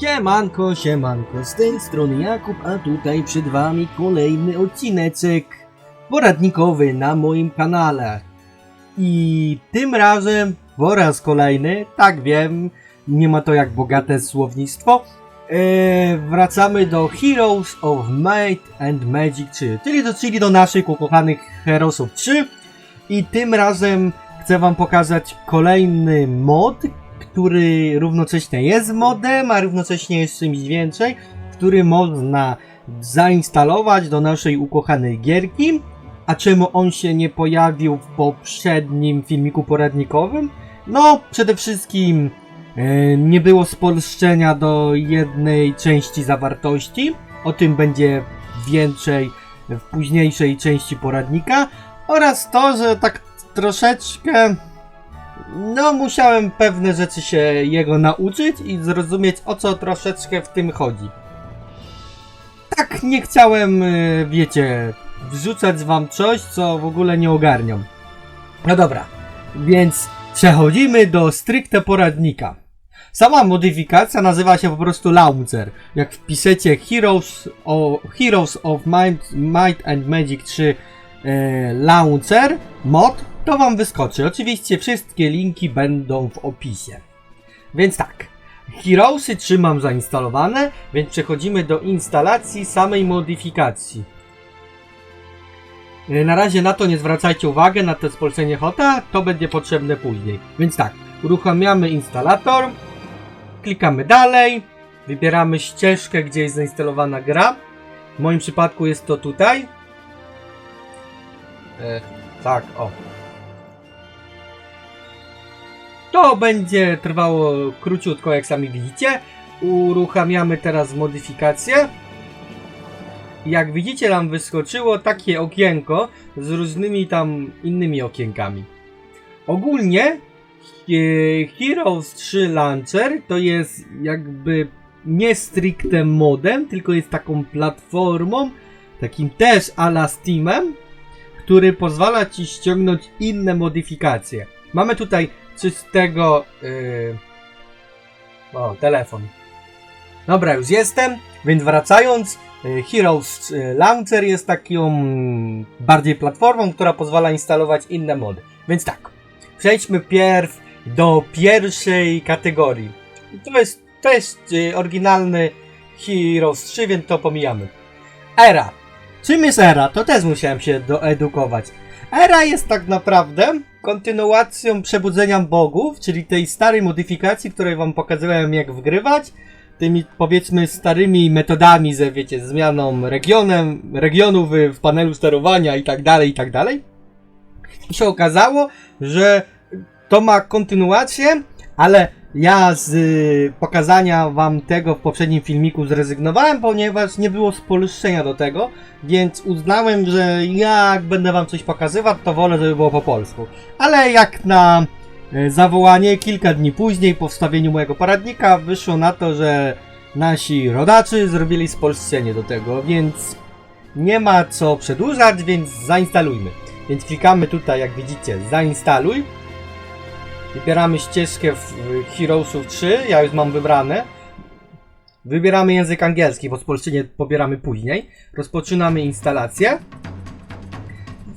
Siemanko, siemanko, z tej strony Jakub, a tutaj przed wami kolejny odcineczek poradnikowy na moim kanale. I tym razem, po raz kolejny, tak wiem, nie ma to jak bogate słownictwo, e, wracamy do Heroes of Might and Magic 3, czyli do, czyli do naszych ukochanych Heroesów 3 i tym razem chcę wam pokazać kolejny mod, który równocześnie jest modem, a równocześnie jest czymś więcej, który można zainstalować do naszej ukochanej gierki. A czemu on się nie pojawił w poprzednim filmiku poradnikowym? No, przede wszystkim e, nie było spolszczenia do jednej części zawartości. O tym będzie więcej w późniejszej części poradnika. Oraz to, że tak troszeczkę no, musiałem pewne rzeczy się jego nauczyć i zrozumieć, o co troszeczkę w tym chodzi. Tak, nie chciałem, y, wiecie, wrzucać wam coś, co w ogóle nie ogarniam. No dobra, więc przechodzimy do stricte poradnika. Sama modyfikacja nazywa się po prostu Launcher. Jak wpiszecie Heroes, o, Heroes of Might, Might and Magic 3 e, Launcher mod, to wam wyskoczy. Oczywiście wszystkie linki będą w opisie. Więc tak, Heroesy 3 mam zainstalowane, więc przechodzimy do instalacji samej modyfikacji. E, Na razie na to nie zwracajcie uwagi, na to spolszenie hota, to będzie potrzebne później. Więc tak, uruchamiamy instalator, klikamy dalej, wybieramy ścieżkę, gdzie jest zainstalowana gra. W moim przypadku jest to tutaj. E, tak, o. To będzie trwało króciutko, jak sami widzicie. Uruchamiamy teraz modyfikację. Jak widzicie, nam wyskoczyło takie okienko z różnymi tam innymi okienkami. Ogólnie e, Heroes 3 Launcher to jest jakby nie stricte modem, tylko jest taką platformą, takim też ala Steamem, który pozwala ci ściągnąć inne modyfikacje. Mamy tutaj czystego. Yy... O, telefon. Dobra, już jestem, więc wracając, yy, Heroes yy, Launcher jest taką bardziej platformą, która pozwala instalować inne mody. Więc tak, przejdźmy pierw do pierwszej kategorii. To jest, to jest yy, oryginalny Heroes 3, więc to pomijamy. Era. Czym jest Era? To też musiałem się doedukować. Era jest tak naprawdę kontynuacją Przebudzenia Bogów, czyli tej starej modyfikacji, której wam pokazywałem jak wgrywać, tymi powiedzmy starymi metodami, ze wiecie, zmianą regionem, regionów w panelu sterowania i tak dalej, i tak dalej. I się okazało, że to ma kontynuację, ale ja z y, pokazania wam tego w poprzednim filmiku zrezygnowałem, ponieważ nie było spolszczenia do tego, więc uznałem, że jak będę wam coś pokazywać, to wolę, żeby było po polsku. Ale jak na y, zawołanie kilka dni później po wstawieniu mojego poradnika wyszło na to, że nasi rodacy zrobili spolszczenie do tego, więc nie ma co przedłużać, więc zainstalujmy. Więc klikamy tutaj, jak widzicie, zainstaluj. Wybieramy ścieżkę w Heroesów 3, ja już mam wybrane. Wybieramy język angielski, bo spolszczenie pobieramy później. Rozpoczynamy instalację.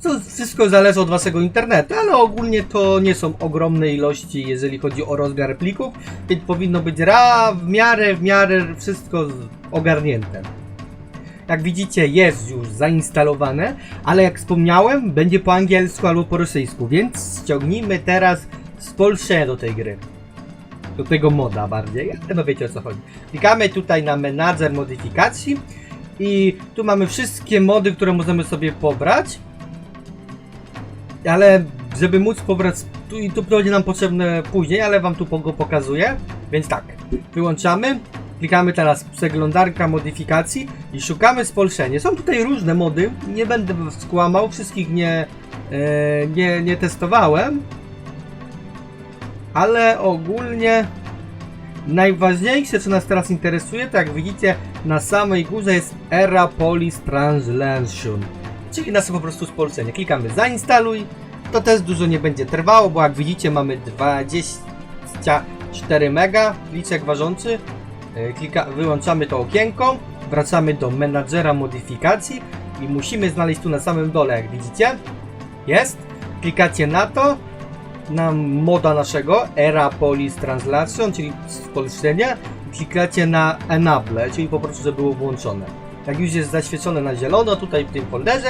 To wszystko zależy od waszego internetu, ale ogólnie to nie są ogromne ilości, jeżeli chodzi o rozmiar plików, więc powinno być ra w miarę, w miarę wszystko z- ogarnięte. Jak widzicie, jest już zainstalowane, ale jak wspomniałem, będzie po angielsku albo po rosyjsku, więc ściągnijmy teraz spolszczenie do tej gry. Do tego moda bardziej, ale no wiecie o co chodzi. Klikamy tutaj na menadżer modyfikacji i tu mamy wszystkie mody, które możemy sobie pobrać. Ale żeby móc pobrać, tu, i tu będzie nam potrzebne później, ale wam tu go pokazuję. Więc tak, wyłączamy. Klikamy teraz przeglądarka modyfikacji i szukamy spolszenie. Są tutaj różne mody, nie będę skłamał, wszystkich nie, e, nie, nie testowałem. Ale ogólnie najważniejsze, co nas teraz interesuje, to jak widzicie na samej górze jest Era Police Translation. Czyli nasze po prostu spolszczenie. Klikamy zainstaluj. To też dużo nie będzie trwało, bo jak widzicie mamy 24 mega, liczek ważący. E, Klika, wyłączamy to okienko, wracamy do menadżera modyfikacji i musimy znaleźć tu na samym dole, jak widzicie. Jest. Klikacie na to, na moda naszego, Era Police Translation, czyli spolszczenie. Klikacie na Enable, czyli po prostu, żeby było włączone. Jak już jest zaświecone na zielono tutaj w tym folderze,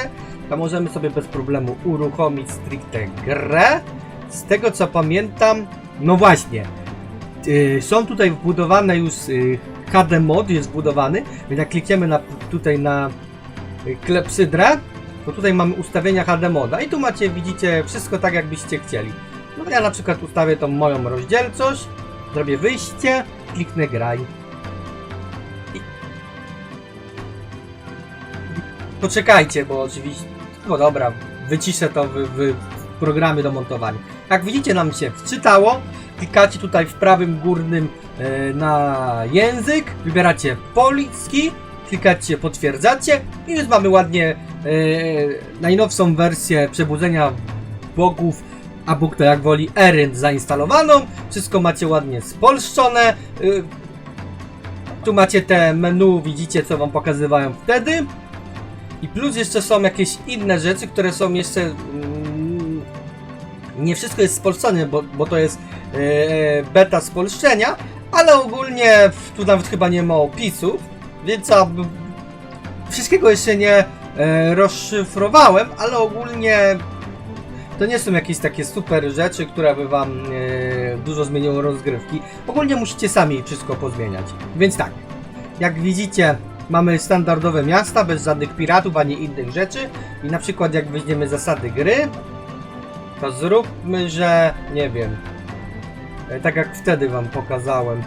to możemy sobie bez problemu uruchomić stricte grę. Z tego co pamiętam, no właśnie, yy, są tutaj wbudowane już yy, HD mod jest wbudowany, więc jak klikniemy na, tutaj na yy, klepsydrę, to tutaj mamy ustawienia HD moda i tu macie, widzicie, wszystko tak jakbyście chcieli. No ja na przykład ustawię tą moją rozdzielczość, zrobię wyjście, kliknę graj. I... Poczekajcie, bo oczywiście, no dobra, wyciszę to w, w programie do montowania. Jak widzicie nam się wczytało, klikacie tutaj w prawym górnym e, na język, wybieracie polski, klikacie potwierdzacie i już mamy ładnie e, najnowszą wersję przebudzenia bogów, a Bóg to jak woli Erynd zainstalowaną. Wszystko macie ładnie spolszczone. y, Tu macie te menu, widzicie co wam pokazywałem wtedy. I plus jeszcze są jakieś inne rzeczy, które są jeszcze... Mm, nie wszystko jest spolszczone, bo, bo to jest e, beta spolszczenia, ale ogólnie tu nawet chyba nie ma opisów, więc a, wszystkiego jeszcze nie rozszyfrowałem, ale ogólnie to nie są jakieś takie super rzeczy, które by wam e, dużo zmieniło rozgrywki. Ogólnie musicie sami wszystko pozmieniać. Więc tak, jak widzicie, mamy standardowe miasta bez żadnych piratów ani innych rzeczy. I na przykład jak weźmiemy zasady gry, to zróbmy, że nie wiem. e, Tak jak wtedy wam pokazałem.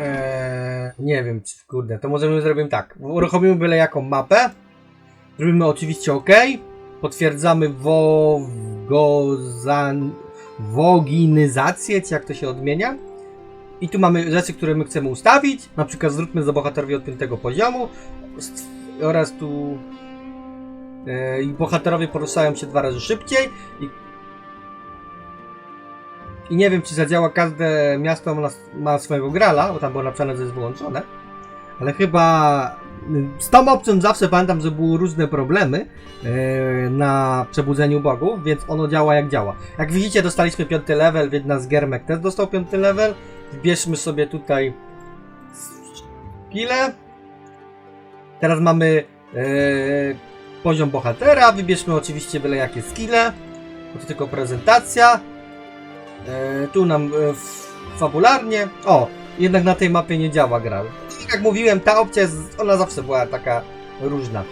Eee, nie wiem, kurde, to możemy zrobimy tak. Uruchomimy byle jaką mapę. Zrobimy oczywiście OK. Potwierdzamy woginizację, czy jak to się odmienia. I tu mamy rzeczy, które my chcemy ustawić. Na przykład zróbmy za bohaterowi od piątego poziomu. St- Oraz tu... e, I bohaterowie poruszają się dwa razy szybciej. I, I nie wiem, czy zadziała każde miasto ma, ma swojego grala, bo tam było napisane, że jest wyłączone. Ale chyba z tą opcją zawsze pamiętam, że były różne problemy yy, na przebudzeniu bogów, więc ono działa jak działa. Jak widzicie, dostaliśmy piąty level, więc nasz Germek też dostał piąty level. Wbierzmy sobie tutaj skille. Teraz mamy yy, poziom bohatera. Wybierzmy oczywiście byle jakie skille. To tylko prezentacja. Yy, tu nam yy, fabularnie. O, jednak na tej mapie nie działa gra. Tak jak mówiłem, ta opcja jest, ona zawsze była taka różna.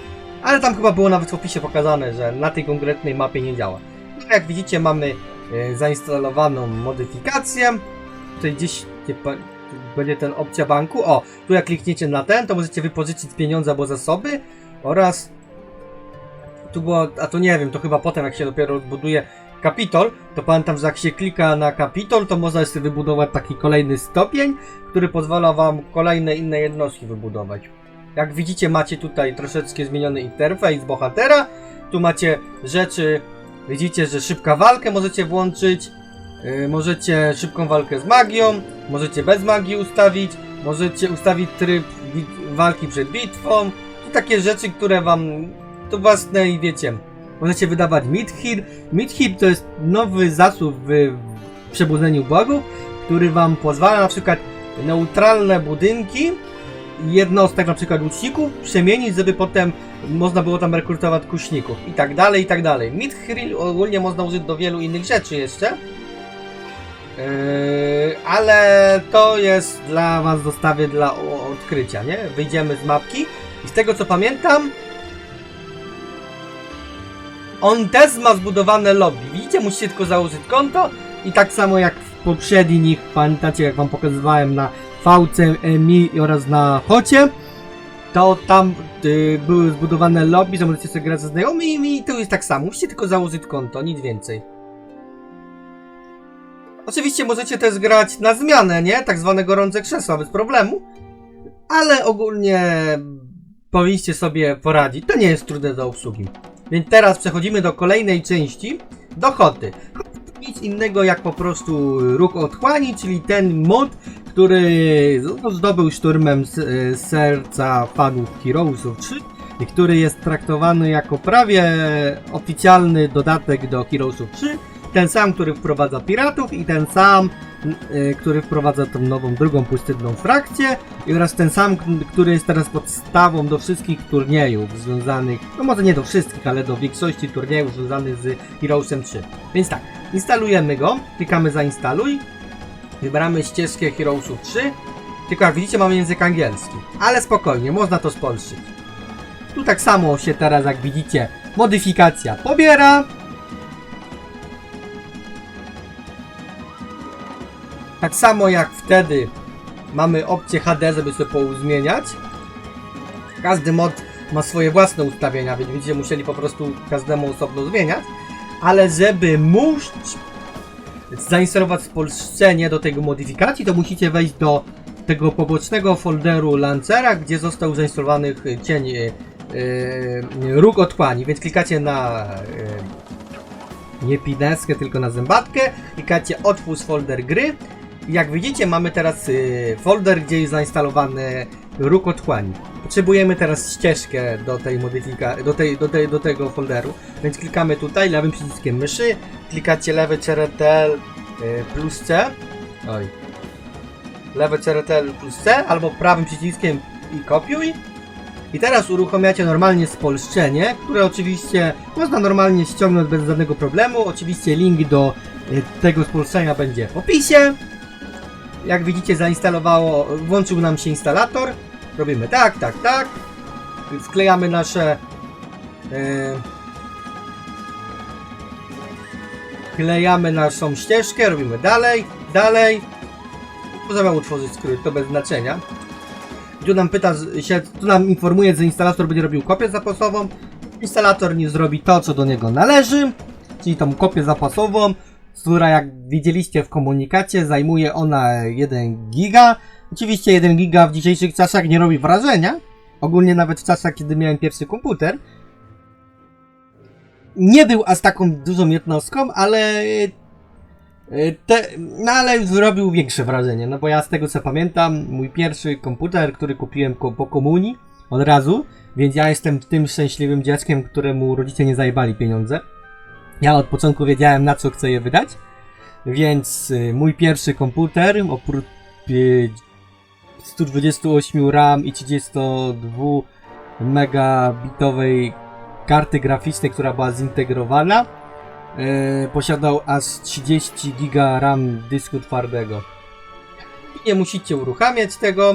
Ale tam chyba było nawet w opisie pokazane, że na tej konkretnej mapie nie działa. No, jak widzicie, mamy e, zainstalowaną modyfikację. Tutaj gdzieś będzie ten opcja banku. O, tu jak klikniecie na ten, to możecie wypożyczyć pieniądze albo zasoby oraz tu było, a to nie wiem, to chyba potem jak się dopiero odbuduje Kapitol, to pamiętam, że jak się klika na Kapitol, to można sobie wybudować taki kolejny stopień, który pozwala wam kolejne inne jednostki wybudować. Jak widzicie, macie tutaj troszeczkę zmieniony interfejs bohatera. Tu macie rzeczy, widzicie, że szybka walkę możecie włączyć. Yy, możecie szybką walkę z magią, możecie bez magii ustawić, możecie ustawić tryb walki przed bitwą. To takie rzeczy, które wam to własne i wiecie, możecie wydawać Midhir. Midhir to jest nowy zasób w przebudzeniu bogów, który wam pozwala na przykład neutralne budynki jednostek, na przykład łuczników, przemienić, żeby potem można było tam rekrutować kuszników i tak dalej, i tak dalej. Mithril ogólnie można użyć do wielu innych rzeczy jeszcze. Yy, ale to jest dla was zostawię dla odkrycia, nie? Wyjdziemy z mapki i z tego co pamiętam on też ma zbudowane lobby. Widzicie, musicie tylko założyć konto i tak samo jak w poprzednich, pamiętacie jak wam pokazywałem na VC, Mi oraz na Hocie, to tam y, były zbudowane lobby, że możecie sobie grać ze znajomymi i to jest tak samo. Musicie tylko założyć konto, nic więcej. Oczywiście możecie też grać na zmianę, nie? Tak zwane gorące krzesła, bez problemu. Ale ogólnie powinniście sobie poradzić. To nie jest trudne do obsługi. Więc teraz przechodzimy do kolejnej części. Dochody. nic innego jak po prostu Róg Otchłani, czyli ten mod, który no, zdobył szturmem s- e, serca fanów Heroesów 3 i który jest traktowany jako prawie oficjalny dodatek do Heroesów 3. Ten sam, który wprowadza piratów i ten sam, y, który wprowadza tą nową, drugą pustynną frakcję i oraz ten sam, który jest teraz podstawą do wszystkich turniejów związanych, no może nie do wszystkich, ale do większości turniejów związanych z Heroesem 3. Więc tak, instalujemy go, klikamy zainstaluj, wybieramy ścieżkę Heroesów 3, tylko jak widzicie mamy język angielski, ale spokojnie, można to spolszyć. Tu tak samo się teraz, jak widzicie, modyfikacja pobiera. Tak samo jak wtedy mamy opcję HD, żeby sobie pouzmieniać. Każdy mod ma swoje własne ustawienia, więc będziecie musieli po prostu każdemu osobno zmieniać. Ale żeby móc zainstalować spolszczenie do tego modyfikacji, to musicie wejść do tego pobocznego folderu lancera, gdzie został zainstalowany cień y, y, róg otchłani, więc klikacie na y, nie pineskę, tylko na zębatkę, klikacie otwórz folder gry jak widzicie mamy teraz y, folder, gdzie jest zainstalowany róg otchłani. Potrzebujemy teraz ścieżkę do tej modyfikacji, do, tej, do, tej, do tego folderu, więc klikamy tutaj lewym przyciskiem myszy, klikacie lewy CTRL y, plus C, oj, lewy CTRL plus C, albo prawym przyciskiem i kopiuj. I teraz uruchamiacie normalnie spolszczenie, które oczywiście można normalnie ściągnąć bez żadnego problemu. Oczywiście link do y, tego spolszczenia będzie w opisie. Jak widzicie zainstalowało, włączył nam się instalator. Robimy tak, tak, tak. Wklejamy nasze... y, Wklejamy naszą ścieżkę, robimy dalej, dalej. Możemy utworzyć skrót, to bez znaczenia. Tu nam pyta się, tu nam informuje, że instalator będzie robił kopię zapasową. Instalator nie zrobi to, co do niego należy, czyli tą kopię zapasową, która jak widzieliście w komunikacie zajmuje ona 1 giga. Oczywiście 1 giga w dzisiejszych czasach nie robi wrażenia. Ogólnie nawet w czasach, kiedy miałem pierwszy komputer. Nie był aż taką dużą jednostką, ale Y, Te, no ale zrobił większe wrażenie, no bo ja z tego co pamiętam, mój pierwszy komputer, który kupiłem po komunii od razu, więc ja jestem tym szczęśliwym dzieckiem, któremu rodzice nie zajebali pieniądze. Ja od początku wiedziałem na co chcę je wydać, więc y, mój pierwszy komputer, oprócz y, 128 RAM i 32 megabitowej karty graficznej, która była zintegrowana, e, posiadał aż 30 giga RAM dysku twardego. Nie musicie uruchamiać tego,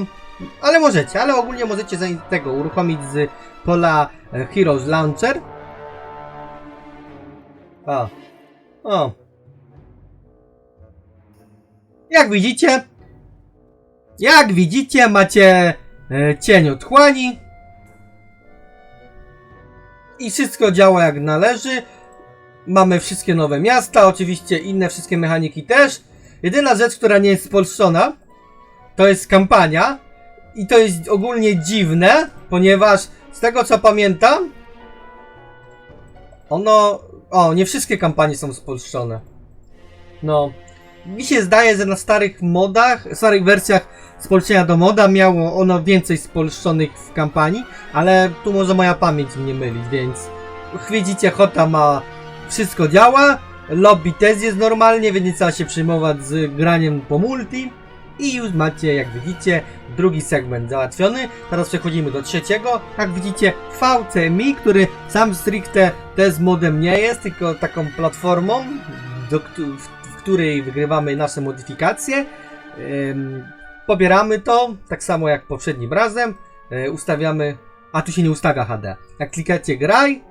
ale możecie, ale ogólnie możecie tego uruchomić z pola Heroes Launcher. O. O. Jak widzicie, jak widzicie, macie e, cień otchłani. I wszystko działa jak należy. Mamy wszystkie nowe miasta, oczywiście inne wszystkie mechaniki też. Jedyna rzecz, która nie jest spolszczona, to jest kampania. I to jest ogólnie dziwne, ponieważ z tego co pamiętam, ono. O, nie wszystkie kampanie są spolszczone. No. Mi się zdaje, że na starych modach, starych wersjach spolszczenia do moda miało ono więcej spolszczonych w kampanii, ale tu może moja pamięć mnie mylić, więc widzicie, Hota ma wszystko działa, lobby też jest normalnie, więc nie trzeba się przejmować z graniem po multi. I już macie, jak widzicie, drugi segment załatwiony. Teraz przechodzimy do trzeciego. Jak widzicie, VCMI, który sam stricte też modem nie jest, tylko taką platformą, do, w, której wygrywamy nasze modyfikacje. Pobieramy to, tak samo jak poprzednim razem. E, ustawiamy. A tu się nie ustawia HD. Jak klikacie graj,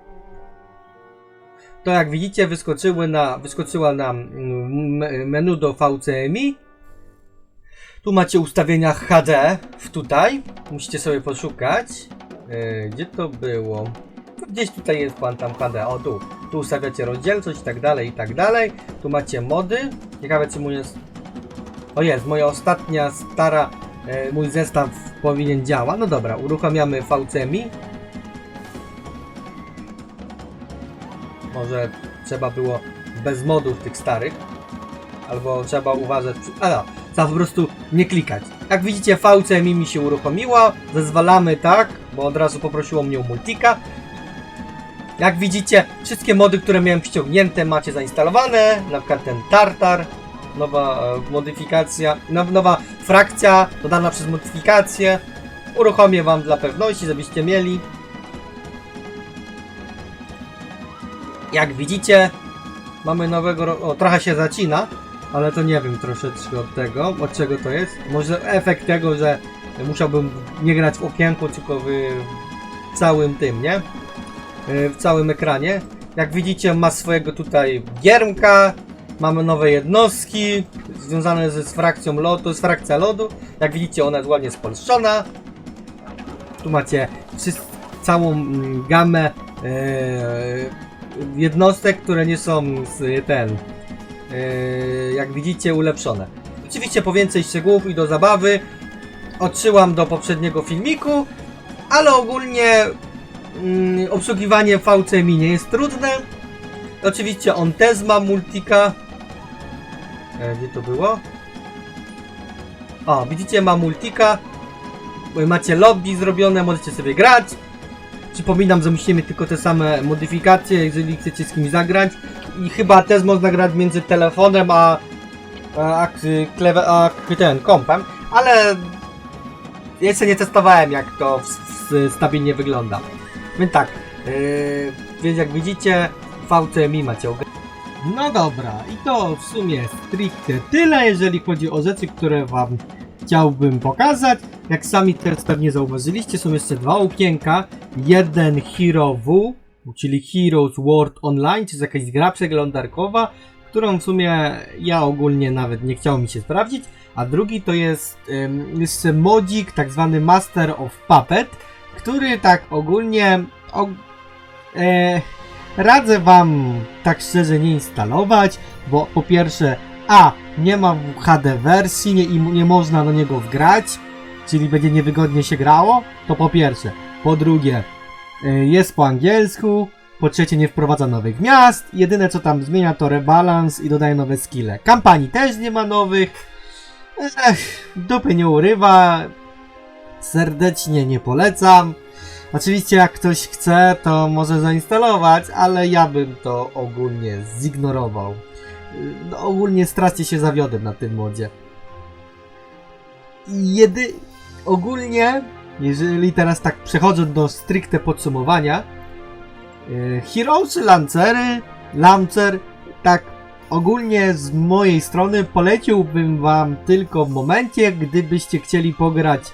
to jak widzicie wyskoczyły na, wyskoczyła nam mm, menu do VCMI. Tu macie ustawienia HD w tutaj. Musicie sobie poszukać. E, gdzie to było? Gdzieś tutaj jest pan tam HD. O tu. Tu ustawiacie rozdzielczość i tak dalej, i tak dalej. Tu macie mody. Ciekawe czy mój jest... O jest, moja ostatnia stara... E, mój zestaw powinien działa. No dobra, uruchamiamy VCMI. Może trzeba było bez modów tych starych. Albo trzeba uważać. A no, trzeba po prostu nie klikać. Jak widzicie, VCMI mi się uruchomiło. Zezwalamy tak, bo od razu poprosiło mnie o multika. Jak widzicie, wszystkie mody, które miałem ściągnięte, macie zainstalowane. Na przykład ten Tartar, nowa e, modyfikacja, now, nowa frakcja dodana przez modyfikację. Uruchomię Wam dla pewności, żebyście mieli. Jak widzicie, mamy nowego. O, trochę się zacina, ale to nie wiem troszeczkę od tego. Od czego to jest? Może efekt tego, że musiałbym nie grać w okienku, tylko w całym tym, nie? Yy, W całym ekranie. Jak widzicie, ma swojego tutaj giermka. Mamy nowe jednostki związane z frakcją. To jest frakcja lodu. Jak widzicie, ona jest ładnie spolszczona. Tu macie całą mm, gamę e, jednostek, które nie są z ten, e, jak widzicie, ulepszone. Oczywiście po więcej szczegółów i do zabawy odsyłam do poprzedniego filmiku, ale ogólnie mm, obsługiwanie VCMI nie jest trudne. Oczywiście on też ma multika. E, gdzie to było? O, widzicie, ma multika. Macie lobby zrobione, możecie sobie grać. Przypominam, że musimy tylko te same modyfikacje, jeżeli chcecie z kimś zagrać. I chyba też można grać między telefonem a, a, a, a ten kompem, ale jeszcze nie testowałem jak to w, w, stabilnie wygląda. Więc tak, yy, więc jak widzicie, VCMI macie No dobra, i to w sumie stricte tyle, jeżeli chodzi o rzeczy, które wam chciałbym pokazać. Jak sami też pewnie zauważyliście, są jeszcze dwa okienka. Jeden Hero W, czyli Heroes World Online, czyli jakaś gra przeglądarkowa, którą w sumie ja ogólnie nawet nie chciało mi się sprawdzić. A drugi to jest ym, jeszcze modzik, tak zwany Master of Puppet, który tak ogólnie og e, radzę wam tak szczerze nie instalować, bo po pierwsze a, nie ma w HD wersji nie, i nie można do niego wgrać, czyli będzie niewygodnie się grało, to po pierwsze. Po drugie, jest po angielsku, po trzecie nie wprowadza nowych miast, jedyne co tam zmienia to rebalans i dodaje nowe skille. Kampanii też nie ma nowych, Ech, dupy nie urywa, serdecznie nie polecam. Oczywiście jak ktoś chce, to może zainstalować, ale ja bym to ogólnie zignorował. No, ogólnie strasznie się zawiodłem na tym modzie. Jedy... Ogólnie, jeżeli teraz tak przechodzę do stricte podsumowania, yy, Heroesy, Lancery, Lancer, tak ogólnie z mojej strony poleciłbym wam tylko w momencie, gdybyście chcieli pograć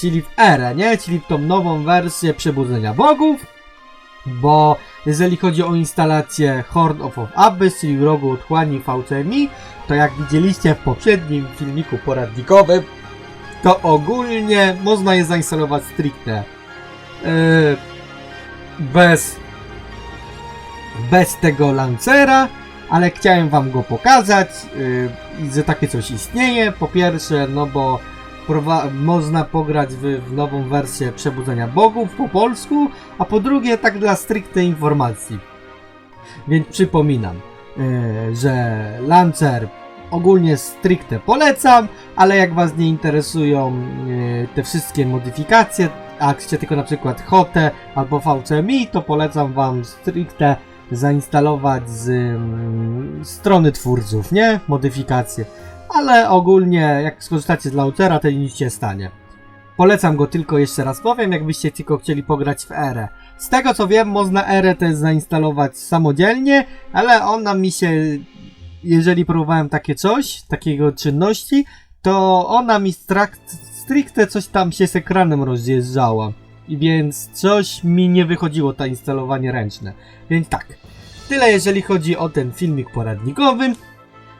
czyli w erę, nie? Czyli w tą nową wersję Przebudzenia Bogów, bo jeżeli chodzi o instalację Horn of, of Abyss, czyli rogu otchłani VCMI, to jak widzieliście w poprzednim filmiku poradnikowym, to ogólnie można je zainstalować stricte yy, bez bez tego lancera, ale chciałem wam go pokazać, i że takie coś istnieje. Po pierwsze, no bo można pograć w, w nową wersję Przebudzenia Bogów po polsku, a po drugie tak dla stricte informacji. Więc przypominam, yy, że Lancer ogólnie stricte polecam, ale jak was nie interesują yy, te wszystkie modyfikacje, a chcecie tylko na przykład Hotę albo VCMI, to polecam wam stricte zainstalować z mm, strony twórców, nie? Modyfikacje. Ale ogólnie, jak skorzystacie z launchera, to nic się stanie. Polecam go tylko jeszcze raz powiem, jakbyście tylko chcieli pograć w erę. Z tego co wiem, można erę też zainstalować samodzielnie, ale ona mi się, jeżeli próbowałem takie coś, takiego czynności, to ona mi stricte coś tam się z ekranem rozjeżdżała. I więc coś mi nie wychodziło to instalowanie ręczne. Więc tak, tyle jeżeli chodzi o ten filmik poradnikowy.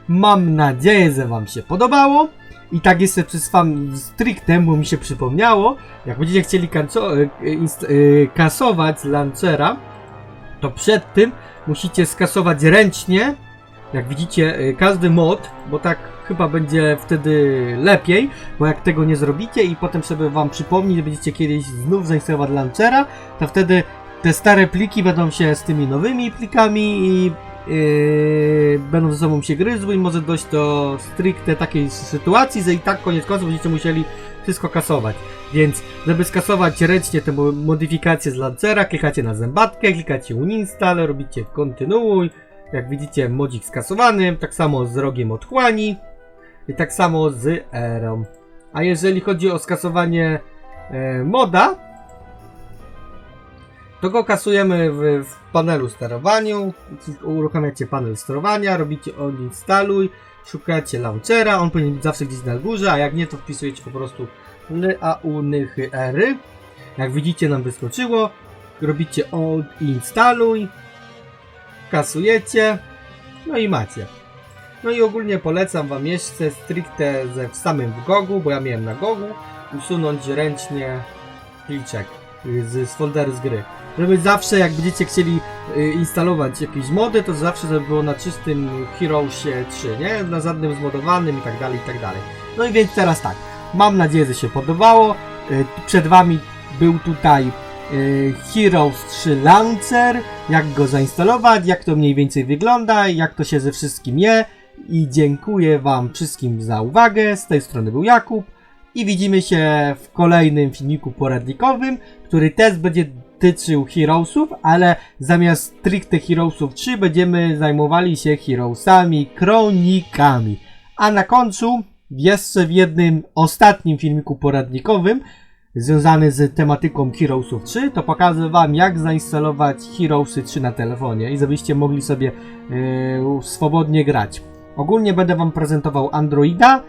Mam nadzieję, że Wam się podobało. I tak jeszcze przez wam stricte, bo mi się przypomniało, jak będziecie chcieli e, inst- e, kasować lancera, to przed tym musicie skasować ręcznie, jak widzicie, e, każdy mod, bo tak chyba będzie wtedy lepiej, bo jak tego nie zrobicie i potem sobie wam przypomni, że będziecie kiedyś znów zainstalować lancera, to wtedy te stare pliki będą się z tymi nowymi plikami i yy, będą ze sobą się gryzły i może dojść do stricte takiej sytuacji, że i tak koniec końców będziecie musieli wszystko kasować. Więc, żeby skasować ręcznie te mo- modyfikacje z lancera, klikacie na zębatkę, klikacie uninstall, robicie kontynuuj. Jak widzicie, modzik skasowany, tak samo z rogiem otchłani i tak samo z erą. A jeżeli chodzi o skasowanie e, moda, to go kasujemy w, w panelu sterowaniu. Uruchamiacie panel sterowania, robicie uninstaluj, szukacie launchera, on powinien być zawsze gdzieś na górze, a jak nie, to wpisujecie po prostu l, a, u, ny, chy, ery. Jak widzicie, nam wyskoczyło. Robicie odinstaluj, kasujecie, no i macie. No i ogólnie polecam wam jeszcze stricte ze w samym w Gogu, bo ja miałem na Gogu, usunąć ręcznie pliczek z, z folderu z gry. Żeby zawsze jak będziecie chcieli y, instalować jakieś mody, to zawsze żeby było na czystym Heroesie 3, nie? Na żadnym zmodowanym i tak dalej, i tak dalej. No i więc teraz tak, mam nadzieję, że się podobało. Y, Przed wami był tutaj Heroes 3 Launcher, jak go zainstalować, jak to mniej więcej wygląda, jak to się ze wszystkim je. I dziękuję wam wszystkim za uwagę. Z tej strony był Jakub i widzimy się w kolejnym filmiku poradnikowym, który też będzie dotyczył Heroesów, ale zamiast stricte Heroesów 3 będziemy zajmowali się Heroesami, kronikami. A na końcu, jeszcze w jednym ostatnim filmiku poradnikowym, związany z tematyką Heroesów 3, to pokażę Wam jak zainstalować Heroesy 3 na telefonie i żebyście mogli sobie yy, swobodnie grać. Ogólnie będę Wam prezentował Androida.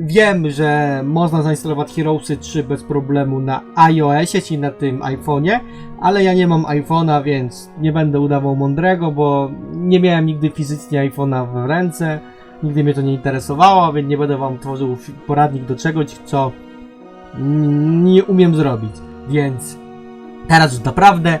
Wiem, że można zainstalować Heroesy 3 bez problemu na iOSie, czyli na tym iPhone'ie, ale ja nie mam iPhone'a, więc nie będę udawał mądrego, bo nie miałem nigdy fizycznie iPhone'a w ręce, nigdy mnie to nie interesowało, więc nie będę Wam tworzył poradnik do czegoś, co nie umiem zrobić. Więc teraz już naprawdę